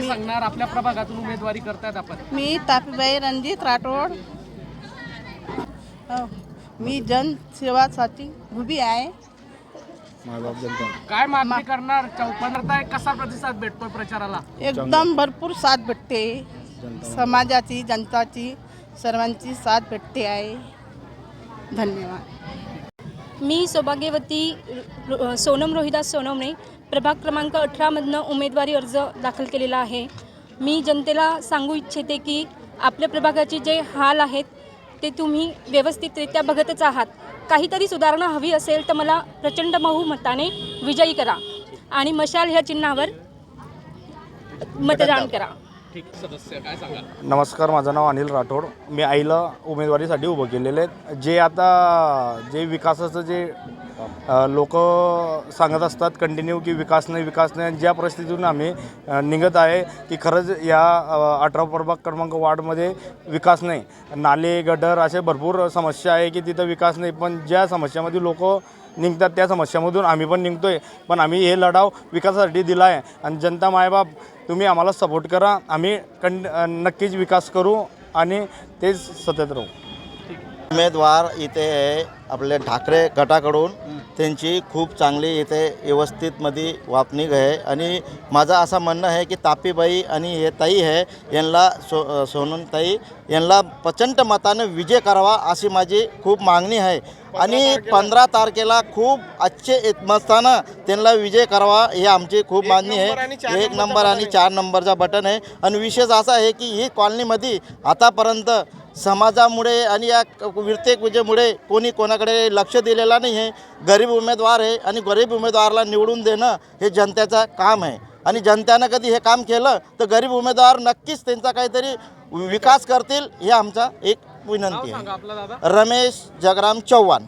काय सांगणार? आपल्या प्रभागातून उमेदवारी करतायत आपण. मी तापीबाई रणजित राठोड. हो, मी जनसेवासाठी उभी आहे. काय मागणी करणार? चौपन्नता कसा प्रतिसाद भेटतोय प्रचाराला? एकदम भरपूर साथ भेटते. समाजाची जनताची सर्वांची साथ भेटते आहे. धन्यवाद. मी सौभाग्यवती रो- सोनम रोहिदास सोनवणे प्रभाग क्रमांक अठरामधनं उमेदवारी अर्ज दाखल केलेला आहे. मी जनतेला सांगू इच्छिते की आपल्या प्रभागाचे जे हाल आहेत ते तुम्ही व्यवस्थितरित्या बघतच आहात. काहीतरी सुधारणा हवी असेल तर मला प्रचंड बहुमताने विजयी करा आणि मशाल ह्या चिन्हावर मतदान करा. ठीक सदस्य काय सांगाल? नमस्कार माझं नाव अनिल राठोड. मी आईला उमेदवारीसाठी उभं केलेले आहेत जे आता जे विकासाचं जे लोक सांगत असतात कंटिन्यू की विकास नाही विकास नाही. आणि ज्या परिस्थितीतून आम्ही निघत आहे की खरंच या अठरा प्रभाग क्रमांक वार्डमध्ये विकास नाही. नाले गडर असे भरपूर समस्या आहे की तिथं विकास नाही. पण ज्या समस्यामध्ये लोक निघतात त्या समस्यामधून आम्ही पण निघतो आहे पण आम्ही हे लढाव विकासासाठी दिला आहे आणि जनता मायबाप तुम्ही आम्हाला सपोर्ट करा. आम्ही कं नक्कीच विकास करू आणि तेच सतत राहू. उमेदवार इथे आपले ठाकरे गटाकडून त्यांची खूप चांगली इथे व्यवस्थितमध्ये वापणीक आहे. आणि माझं असं म्हणणं आहे की तापीबाई आणि हे ताई आहे यांना सो सोनूनताई यांना प्रचंड मतानं विजय करावा अशी माझी खूप मागणी आहे. आणि पंधरा तारखेला खूप अच्छे मस्तानं त्यांना विजय करावा हे आमची खूप मागणी आहे. एक नंबर आणि चार नंबरचा बटन आहे. आणि विशेष असा आहे की ही कॉलनीमध्ये आतापर्यंत समाजामुळे आणि या विरतेक विजेमुळे कोणी कोणाकडे लक्ष दिलेला नाही आहे. गरीब उमेदवार आहे आणि गरीब उमेदवाराला निवडून देणं हे जनतेचं काम आहे. आणि जनतेनं कधी हे काम केलं तर गरीब उमेदवार नक्कीच त्यांचा काहीतरी विकास करतील हे आमचा एक विनंती आहे. रमेश जगराम चव्हाण.